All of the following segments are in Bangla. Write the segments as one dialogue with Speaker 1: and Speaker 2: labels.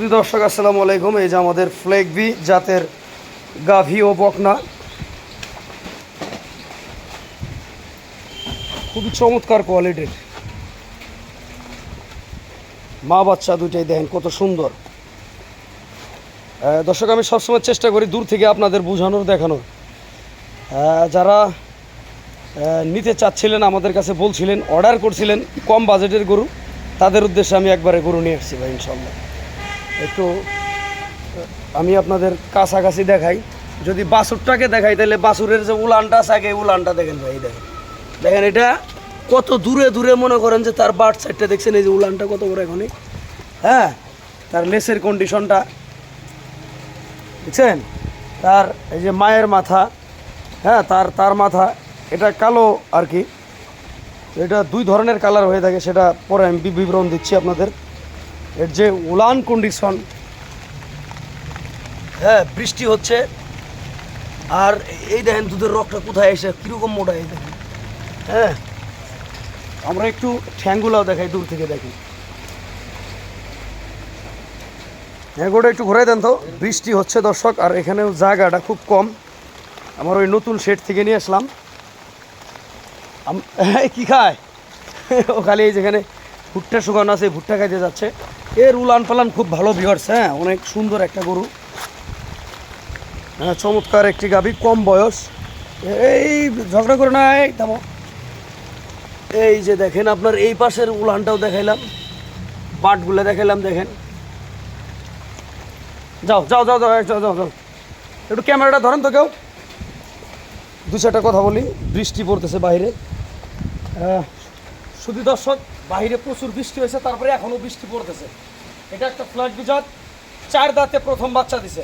Speaker 1: শুধু দর্শক, আসসালামু আলাইকুম। এই যে আমাদের ফ্লেগ বি জাতের গাভী ও বকনা। খুবই চমৎকার কোয়ালিটির। মা বাচ্চা দুইটাই দেখেন, কত সুন্দর। দর্শক, আমি সবসময় চেষ্টা করি দূর থেকে আপনাদের বোঝানোর, দেখানোর। যারা নিতে চাচ্ছিলেন, আমাদের কাছে বলছিলেন, অর্ডার করছিলেন, কম বাজেটের গরু, তাদের উদ্দেশ্যে আমি একবারে গরু নিয়ে আসছি ভাই, ইনশাল্লাহ। একটু আমি আপনাদের কাছাকাছি দেখাই। যদি বাসুরটাকে দেখাই, তাহলে বাসুরের যে উলানটা আছে, আগে উলানটা দেখেন ভাই দেখেন। দেখেন, এটা কত দূরে দূরে মনে করেন যে তার বার্ড সাইডটা দেখছেন, এই যে উলানটা কত বড় এখনই। হ্যাঁ তার লেসের কন্ডিশনটা বুঝছেন তার এই যে মায়ের মাথা হ্যাঁ তার তার মাথা, এটা কালো আর কি। এটা দুই ধরনের কালার হয়ে থাকে, সেটা পরে আমি বিবরণ দিচ্ছি আপনাদের। এর যে উলান কন্ডিশন হ্যাঁ বৃষ্টি হচ্ছে। আর এই দেখেন দুধের রকটা কোথায় এসে, কীরকম মোটা এই দেখেন। হ্যাঁ আমরা একটু ঠ্যাঙ্গুলাও দেখাই, দূর থেকে দেখি। হ্যাঁ গোটা একটু ঘুরাই দেন তো। বৃষ্টি হচ্ছে দর্শক, আর এখানেও জায়গাটা খুব কম। আমার ওই নতুন শেড থেকে নিয়ে আসলাম। কি খায়? ও খালি এই যেখানে ভুট্টা শুকানো আছে, ভুট্টা খাইতে যাচ্ছে। এর উলান পালান খুব ভালো ভিওর্স হ্যাঁ অনেক সুন্দর একটা গরু। হ্যাঁ চমৎকার একটি গাভী, কম বয়স। এই ঝগড়া করে না, এই থামো। এই যে দেখেন আপনার, এই পাশের উলানটাও দেখাইলাম। বাটগুলো দেখাইলাম, দেখেন। যাও যাও যাও যাও যাও যাও যাও। একটু ক্যামেরাটা ধরেন তো কেউ। দু চারটা কথা বলি, বৃষ্টি পড়তেছে বাইরে। শুধু দর্শক বাইরে প্রচুর বৃষ্টি হয়েছে, তারপরে এখনও বৃষ্টি পড়তেছে। এটা একটা ফ্লাড বিজাত চার দাঁতে প্রথম বাচ্চা দিছে।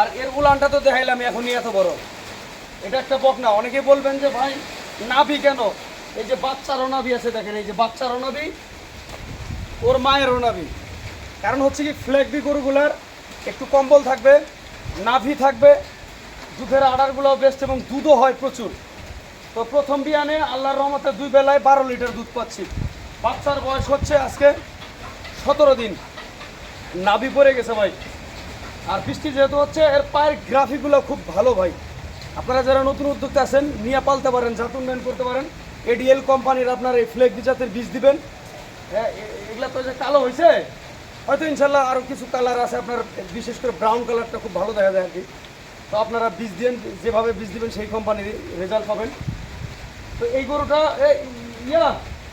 Speaker 1: আর এর উলানটা তো দেখাইলাম এখনই এত বড়। এটা একটা বকনা অনেকে বলবেন যে ভাই, নাভি কেন? এই যে বাচ্চারও নাভি আছে দেখেন, এই যে বাচ্চারও নাভি, ওর মায়েরও নাভি। কারণ হচ্ছে কি ফ্ল্যাগবি গরুগুলার একটু কম্বল থাকবে, নাভি থাকবে, দুধের আডারগুলোও বেস্ট এবং দুধও হয় প্রচুর। তো প্রথম বিয়ানে আল্লাহর রহমতে দুই বেলায় বারো লিটার দুধ পাচ্ছি। বাচ্চার বয়স হচ্ছে আজকে সতেরো দিন। নাভি পড়ে গেছে ভাই। আর বৃষ্টি যেহেতু হচ্ছে এর পায়ের গ্রাফিকগুলো খুব ভালো ভাই। আপনারা যারা নতুন উদ্যোক্তা আছেন নিয়ে পালতে পারেন জাত উন্নয়ন করতে পারেন। এডিএল কোম্পানির আপনার এই ফ্লেগ জাতের বীজ দিবেন। হ্যাঁ, এগুলা তো যে কালো হয়েছে হয়তো ইনশাল্লাহ আরও কিছু কালার আছে আপনার বিশেষ করে ব্রাউন কালারটা খুব ভালো দেখা যায় আর কি। তো আপনারা বীজ দিন যেভাবে বীজ দিবেন সেই কোম্পানির রেজাল্ট পাবেন। তো এই গরুটা ইয়া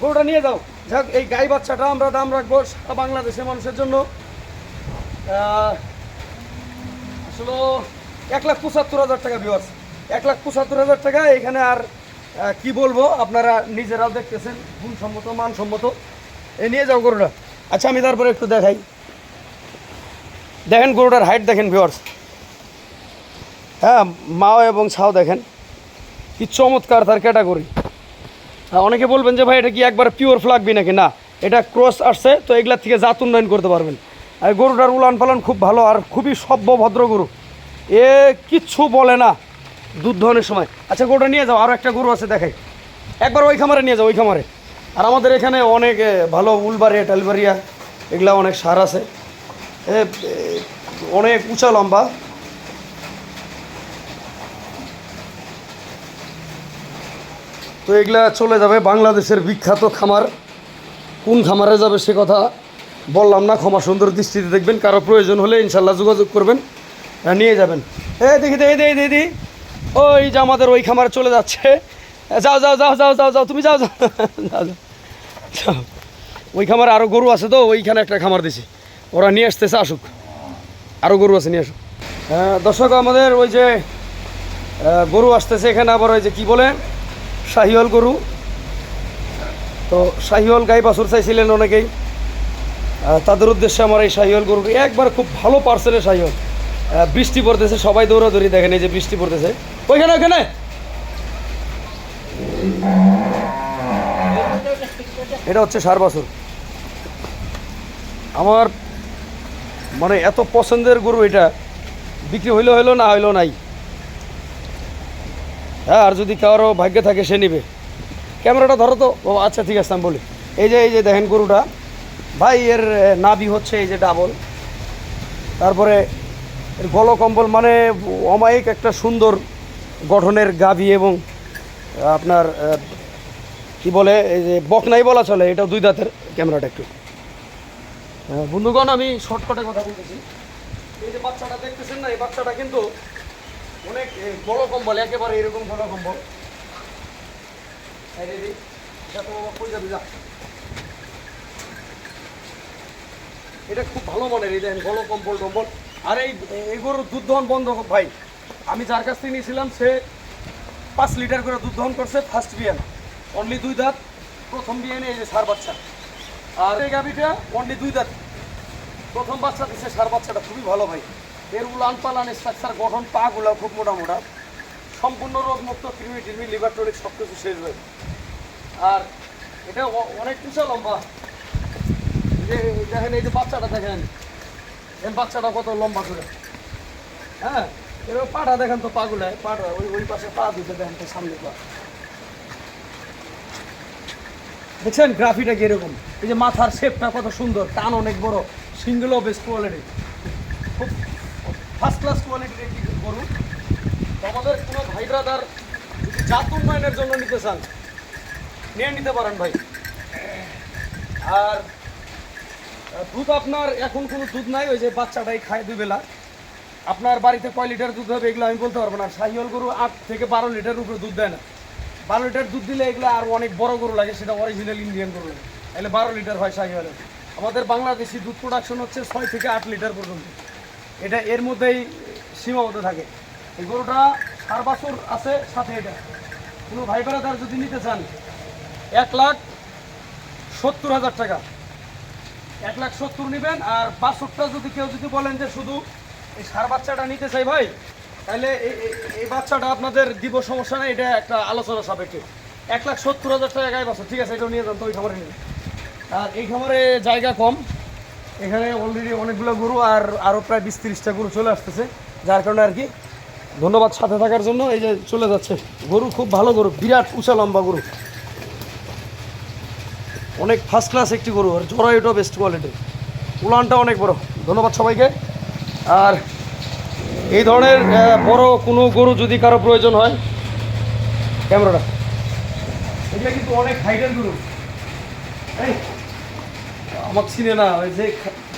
Speaker 1: গরুটা নিয়ে যাও। যাক, এই গাই বাচ্চাটা আমরা দাম রাখব সারা বাংলাদেশের মানুষের জন্য। আসলে এক লাখ পঁচাত্তর হাজার টাকা বিওয়ার্স এক লাখ পঁচাত্তর হাজার টাকা, এখানে আর কি বলব, আপনারা নিজেরাও দেখতেছেন, গুণসম্মত, মানসম্মত। এ নিয়ে যাও গরুটা। আচ্ছা আমি তারপরে একটু দেখাই। দেখেন গরুটার হাইট দেখেন ভিওয়ার্স হ্যাঁ মাও এবং ছাও দেখেন। কি চমৎকার তার ক্যাটাগরি অনেকে বলবেন যে ভাই, এটা কি একবার পিওর ফ্লাগবি নাকি? না, এটা ক্রস আসছে, তো এগুলার থেকে জাত উন্নয়ন করতে পারবেন। আর গরুটার উলান পালন খুব ভালো আর খুবই সভ্য, ভদ্র গরু। এ কিচ্ছু বলে না দুধ দহনের সময়। আচ্ছা গরুটা নিয়ে যাও আরও একটা গরু আছে, দেখাই। একবার ওই খামারে নিয়ে যাও, ওই খামারে। আর আমাদের এখানে অনেক ভালো উলবাড়িয়া, টালবাড়িয়া, এগুলা অনেক সার আছে। অনেক উঁচা লম্বা। তো এগুলা চলে যাবে বাংলাদেশের বিখ্যাত খামার। কোন খামারে যাবে সে কথা বললাম না, ক্ষমা সুন্দর দৃষ্টিতে দেখবেন, কারও প্রয়োজন হলে ইনশাল্লাহ যোগাযোগ করবেন নিয়ে যাবেন। এ, দেখি দেখি দেখি দেখি ওই যে আমাদের ওই খামারে চলে যাচ্ছে। যাও যাও যাও যাও যাও যাও, তুমি যাও যাও যাও যাও। ওই খামারে আরও গরু আছে তো, ওইখানে একটা খামার দিছি। ওরা নিয়ে আসতেছে, আসুক। আরও গরু আছে, নিয়ে আসুক। দর্শক, আমাদের ওই যে গরু আসতেছে, এখানে আবার ওই যে কি বলে শাহিওয়াল গরু। তো শাহিওয়াল গাই বাছুর চাইছিলেন অনেকেই। তাদের উদ্দেশ্যে আমার এই শাহিওল গরু একবার খুব ভালো পার্সেলের শাহিওয়াল। আহ, বৃষ্টি পড়তেছে সবাই দৌড়াদৌড়ি দেখেন এই যে বৃষ্টি পড়তেছে। ওইখানে ওইখানে! এটা হচ্ছে সার বাছুর। আমার মানে এত পছন্দের গরু এটা। বিক্রি হইল হইল না হইল নাই। হ্যাঁ আর যদি কারও ভাগ্যে থাকে, সে নিবে। ক্যামেরাটা ধরো তো। ও আচ্ছা ঠিক আছে, আমি বলি। এই যে এই যে দেখেন গরুটা। ভাই, এর নাভি হচ্ছে, এই যে ডাবল। তারপরে এর গলকম্বল মানে অমায়িক একটা সুন্দর গঠনের গাভী এবং আপনার কি বলে, এই যে বকনাই বলা চলে, এটা দুই দাঁতের ক্যামেরাটা একটু। বন্ধুগণ, আমি শর্টকাটে কথা বলতেছি। এই যে বাচ্চাটা দেখতেছেন না, এই বাচ্চাটা কিন্তু অনেক বড় কম্বল, একেবারে এরকম বড় কম্বল। এটা খুব ভালো মানের, এই দেখেন গলো কম্বল টম্বল আর এই গরুর দুধ দহন বন্ধ ভাই। আমি যার কাছ থেকে নিয়েছিলাম, সে পাঁচ লিটার করে দুধ দহন করছে ফার্স্ট বিয়ান অনলি দুই দাঁত, প্রথম বিয়ানে এই যে সার বাচ্চা। আর এই গাভিটা অনলি দুই দাঁত। প্রথম বাচ্চা দিচ্ছে সার বাচ্চাটা খুবই ভালো, ভাই। এর উলান পালান স্ট্রাকচার, গঠন পাগুলো খুব মোটা মোটা সম্পূর্ণ রোগমুক্ত, কৃমি টিমি, লিভার টনিক সব কিছু শেষ ভাই আর এটা অনেক বিশাল লম্বা। যে, দেখেন, এই যে বাচ্চাটা দেখেন। এই বাচ্চাটা কত লম্বা করে। হ্যাঁ এবার পাটা দেখেন তো পাগুলায়। পাটা, ওই ওই পাশে পা দুটো দেখেন তো সামনে পা। দেখছেন গ্রাফিটা কীরকম? এই যে মাথার শেপটা কত সুন্দর। টান অনেক বড়। সিঙ্গেলও বেস্ট কোয়ালিটি খুব ফার্স্ট ক্লাস কোয়ালিটির একটি গরু আমাদের কোনো ভাই ব্রাদার যদি জাত উন্নয়নের জন্য নিতে চান, নিয়ে নিতে পারেন ভাই। আর দুধ আপনার এখন কোনো দুধ নাই, ওই যে বাচ্চাটাই খায় দুই বেলা। আপনার বাড়িতে কয় লিটার দুধ হবে এগুলো আমি বলতে পারব না। সাহিওল গরু আট থেকে বারো লিটার উপরে দুধ দেয় না। বারো লিটার দুধ দিলে এগুলো আর অনেক বড় গরু লাগে, সেটা অরিজিনাল ইন্ডিয়ান গরু লাগে। তাহলে বারো লিটার হয় সাহিওয়ালের আমাদের বাংলাদেশি দুধ প্রোডাকশন হচ্ছে ছয় থেকে আট লিটার পর্যন্ত। এটা এর মধ্যেই সীমাবদ্ধ থাকে। এই গরুটা সার বছর আছে সাথে এটা। কোনো ভাই তার যদি নিতে চান, এক লাখ সত্তর হাজার টাকা। এক লাখ সত্তর নেবেন আর বাষট্টা যদি কেউ যদি বলেন যে শুধু এই সার বাচ্চাটা নিতে চাই ভাই, তাহলে এই- বাচ্চাটা আপনাদের দিব সমস্যা নেই, এটা একটা আলোচনা সাপেক্ষে। এক লাখ সত্তর হাজার টাকা গায়ে বাচ্চা ঠিক আছে এটা নিয়ে যান, তো ওই খামারে নিন আর এই খামারে জায়গা কম এখানে অলরেডি অনেকগুলো গরু আর আরও প্রায় বিশ তিরিশটা গরু চলে আসতেছে। যার কারণে আর কি ধন্যবাদ সাথে থাকার জন্য এই যে চলে যাচ্ছে। গরু খুব ভালো গরু, বিরাট উঁচা লম্বা গরু। অনেক ফার্স্ট ক্লাস একটি গরু, আর জরায়ুটাও বেস্ট কোয়ালিটি উলানটা অনেক বড়। ধন্যবাদ সবাইকে। আর এই ধরনের বড় কোনো গরু যদি কারও প্রয়োজন হয়, ক্যামেরাটা। এটা কিন্তু অনেক হাইটের গরু। আমাকে চিনে না ওই যে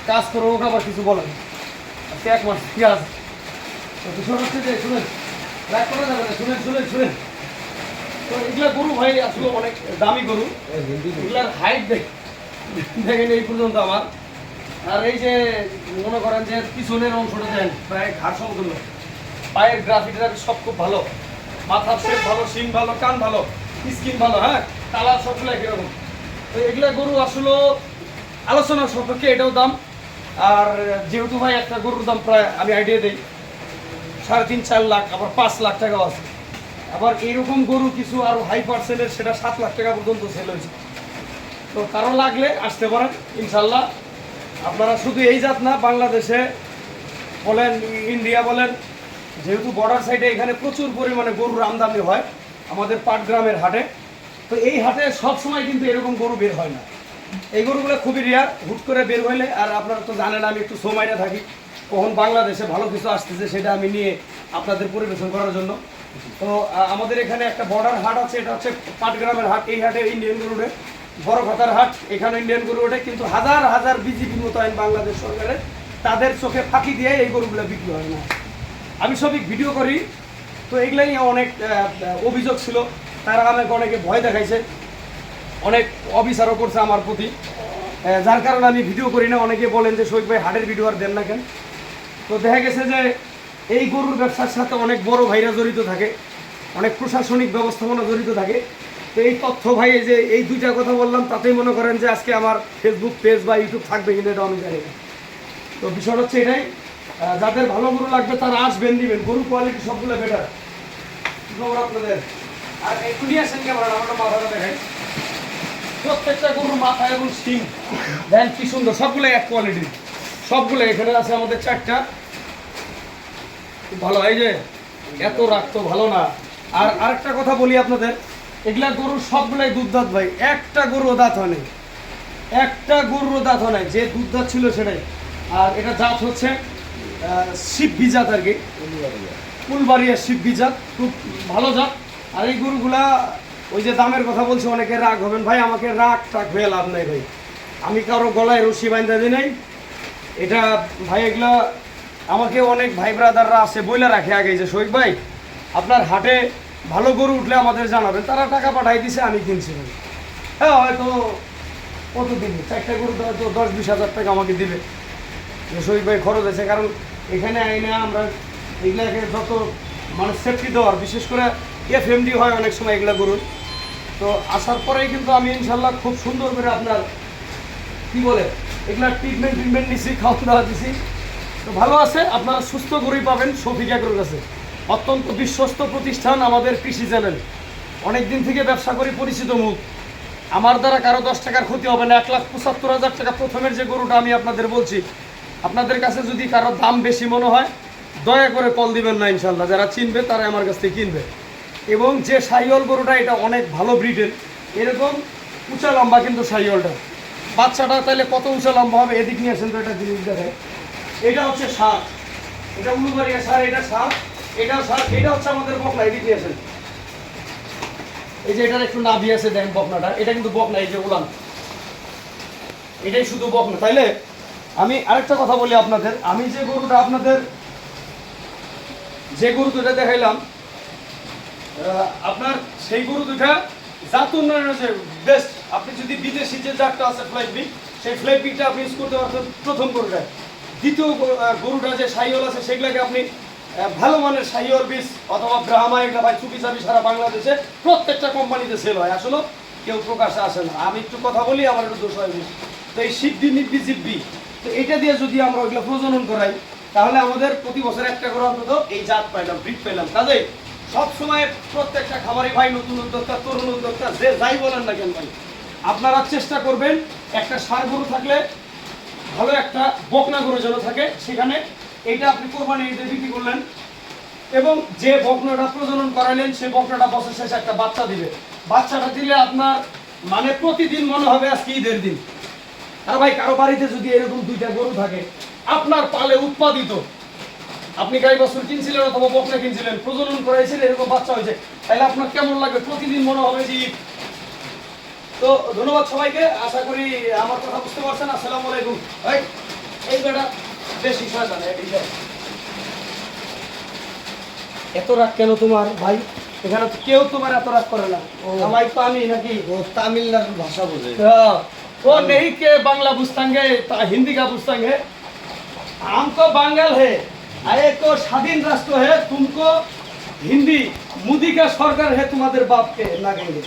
Speaker 1: কাজ করে ওকে আবার কিছু বলেন। আজকে এক মাস ঠিক আছে? তো হচ্ছে যে শুনেন। রাগ করা যাবে না, শুনেন শুনেন শুনেন। তো এগুলা গরু ভাই, আসলে অনেক দামি গরু। এগুলার হাইট দেখ দেখেন এই পর্যন্ত আমার। আর এই যে মনে করেন যে পিছনের অংশটা দেন, প্রায় ঘাট সমতুল্য পায়ের গ্রাফি সব খুব ভালো। মাথার শেপ ভালো শিং ভালো, কান ভালো স্কিন ভালো হ্যাঁ? কালার সবগুলো একরকম তো এগুলা গরু আসলে আলোচনা সম্পর্কে এটাও দাম। আর যেহেতু ভাই একটা গরুর দাম প্রায় আমি আইডিয়া দিই, সাড়ে তিন, চার লাখ, আবার পাঁচ লাখ টাকাও আছে। আবার এইরকম গরু কিছু আরও হাই পার্সেন্টের সেটা সাত লাখ টাকা পর্যন্ত সেল হয়েছে। তো কারও লাগলে আসতে পারেন, ইনশাল্লাহ। আপনারা শুধু এই জাত না, বাংলাদেশে বলেন, ইন্ডিয়া বলেন, যেহেতু বর্ডার সাইডে এখানে প্রচুর পরিমাণে গরুর আমদানি হয় আমাদের পাটগ্রামের হাটে। তো এই হাটে সব সময় কিন্তু এরকম গরু বের হয় না। এই গরুগুলো খুবই রেয়ার হুট করে বের হইলে, আর আপনারা তো জানেন আমি একটু সময়টা থাকি। কখন বাংলাদেশে ভালো কিছু আসতেছে সেটা আমি নিয়ে আপনাদের পরিবেশন করার জন্য। তো আমাদের এখানে একটা বর্ডার হাট আছে, এটা হচ্ছে পাটগ্রামের হাট এই হাটে ইন্ডিয়ান গরুড়ে বড় কথার হাট এখানে ইন্ডিয়ান গরু ওঠে, কিন্তু হাজার হাজার বিজিবি মোতায়েন বাংলাদেশ সরকারের তাদের চোখে ফাঁকি দিয়ে এই গরুগুলো বিক্রি হয় না। আমি সবই ভিডিও করি, তো এগুলাই অনেক অভিযোগ ছিল। তারা আমাকে অনেকে ভয় দেখাইছে। অনেক অবিচারও করছে আমার প্রতি। যার কারণে আমি ভিডিও করি না। অনেকে বলেন যে শহীদ ভাই হাটের ভিডিও আর দেন না কেন? তো দেখা গেছে যে এই গরুর ব্যবসার সাথে অনেক বড় ভাইরা জড়িত থাকে, অনেক প্রশাসনিক ব্যবস্থাপনা জড়িত থাকে। তো এই তথ্য ভাই যে এই দুইটা কথা বললাম, তাতেই মনে করেন যে আজকে আমার ফেসবুক পেজ বা ইউটিউব থাকবে কিনা এটা আমি জানি তো বিষয়টা হচ্ছে এটাই যাদের ভালো গরু লাগবে তারা আসবেন, দিবেন। গরু কোয়ালিটি সবগুলো বেটার আপনাদের? আর একটু নিয়ে আসেন ক্যামেরা আমরা মাথাটা দেখাই। প্রত্যেকটা গরুর মাথা এবং সিং দেন কি সুন্দর সবগুলো এক কোয়ালিটির সবগুলো এখানে আছে আমাদের চারটা। ভালো এই যে এত রাখতো ভালো না। আর আরেকটা কথা বলি আপনাদের এগুলা গরু সবগুলাই দুধ দাঁত ভাই। একটা গরুর দাঁত হয়নি একটা গরুর দাঁত হয় নাই যে দুধ দাঁত ছিল সেটাই। আর এটা জাত হচ্ছে আহ, শিববি জাত আর কি। ফুলবাড়িয়া শিববি জাত খুব ভালো জাত। আর এই গরুগুলা ওই যে দামের কথা বলছি, অনেকে রাগ হবেন। ভাই, আমাকে রাগ টাগ হয়ে লাভ নাই ভাই। আমি কারও গলায় রশি বান্ধা দিই নাই। এটা, ভাই, এগুলা আমাকে অনেক ভাই ব্রাদাররা আছে, বইলা রাখে আগে যে শহীদ ভাই। আপনার হাটে ভালো গরু উঠলে আমাদের জানাবেন। তারা টাকা পাঠাই দিছে, আমি কিনছি ভাই। হ্যাঁ হয়তো কত দিবে চারটা গরু তো হয়তো দশ বিশ হাজার টাকা আমাকে দিবে। যে শহীদ ভাই খরচ আছে কারণ এখানে আইনে আমরা এগুলাকে যত মানে সেফটি দেওয়ার, বিশেষ করে এফ এমডি হয় অনেক সময় এগুলো গরুর। তো আসার পরেই কিন্তু আমি ইনশাল্লাহ খুব সুন্দর করে আপনার, কি বলে, এগুলা ট্রিটমেন্ট ট্রিটমেন্ট নিছি, খাওয়া দাওয়া দিছি। তো ভালো আছে, আপনারা সুস্থ গরুই পাবেন, শফিক এগ্রোর কাছে। অত্যন্ত বিশ্বস্ত প্রতিষ্ঠান আমাদের কৃষি চ্যানেল। অনেক দিন থেকে ব্যবসা করি, পরিচিত মুখ। আমার দ্বারা কারও দশ টাকার ক্ষতি হবে না, এক লাখ পঁচাত্তর হাজার টাকা প্রথমের যে গরুটা আমি আপনাদের বলছি, আপনাদের কাছে যদি কারও দাম বেশি মনে হয়, দয়া করে কল দিবেন না ইনশাল্লাহ। যারা চিনবে তারা আমার কাছ থেকে কিনবে। এবং যে সাইওয়াল গরুটা, এটা অনেক ভালো ব্রিডের এরকম উঁচা লম্বা কিন্তু সাইওয়ালটা। বাচ্চাটা তাহলে কত উঁচা লম্বা হবে এদিক নিয়ে আসেন তো একটা জিনিস দেখে এটা হচ্ছে সার। এটা উলুবাড়িয়া সার, এটা সার এটা সার এটা হচ্ছে আমাদের বকনা, এদিক নিয়ে আসেন। এই যে এটার একটু নাভি আছে, দেখেন বকনাটা। এটা কিন্তু বকনা, এই যে উলান। এটাই শুধু বকনা। তাইলে আমি আরেকটা কথা বলি আপনাদের। আমি যে গরুটা আপনাদের, যে গরু দুটা দেখাইলাম আপনার সেই গরু দুটা জাত উন্নয়ন যে বেস্ট আপনি যদি বিদেশি যে জাতটা আছে ফ্লাইট বিক সেই ফ্লাইট বিকটা আপনি ইউজ করতে পারছেন প্রথম গরুটা। দ্বিতীয় গরুটা যে সাইওয়াল আছে, সেগুলোকে আপনি ভালো মানের সাইওয়াল বীজ অথবা ব্রাহ্মা এগুলো ভাই চুপি চাপি সারা বাংলাদেশে প্রত্যেকটা কোম্পানিতে সেল হয়। আসলে কেউ প্রকাশে আসে না। আমি একটু কথা বলি, আমার একটু দোষ হয় বেশি। তো এই সিদ্ধি নিব্বি জিব্বি তো এটা দিয়ে যদি আমরা ওইগুলো প্রজনন করাই, তাহলে আমাদের প্রতি বছর একটা করে অন্তত এই জাত পাইলাম ব্রিড পেলাম কাজেই সবসময় প্রত্যেকটা খামারি ভাই নতুন উদ্যোক্তা, তরুণ উদ্যোক্তা, যে যাই বলেন না কেন ভাই, আপনারা চেষ্টা করবেন, একটা সার গরু থাকলে ভালো একটা বকনা গরু যেন থাকে সেখানে। এটা আপনি কোরবানি ঈদে বিক্রি করলেন। এবং যে বকনাটা প্রজনন করালেন, সেই বকনাটা বছর শেষে একটা বাচ্চা দিবে। বাচ্চাটা দিলে আপনার মানে প্রতিদিন মনে হবে আজকে ঈদের দিন। আর ভাই, কারও বাড়িতে যদি এরকম দুইটা গরু থাকে, আপনার পালে উৎপাদিত আপনি গাই বাছুর কিনছিলেন অথবা বকনা কিনছিলেন প্রজনন করাইছিলেন এরকম বাচ্চা হয়েছে। তাহলে আপনার কেমন লাগবে? প্রতিদিন মনে হবে যে তো ধন্যবাদ সবাইকে আশা করি আমার কথা বুঝতে পারছেন। আসসালাম আলাইকুম। এই বেটা বেশি শয়তান এত রাগ কেন তোমার ভাই? এখানে কেউ তোমার এত রাগ করে না। আমার তো আমি নাকি?
Speaker 2: ও তামিলনাড়ুর ভাষা বোঝে।
Speaker 1: ও নেই কে বাংলা বুঝতাঙ্গে হিন্দি কা বুঝতাঙ্গে। আম তো বাঙাল হে। अरे तो स्वाधीन राष्ट्र है तुमको हिंदी मोदी का सरकार है तुम्हारे बाप के लगेंगे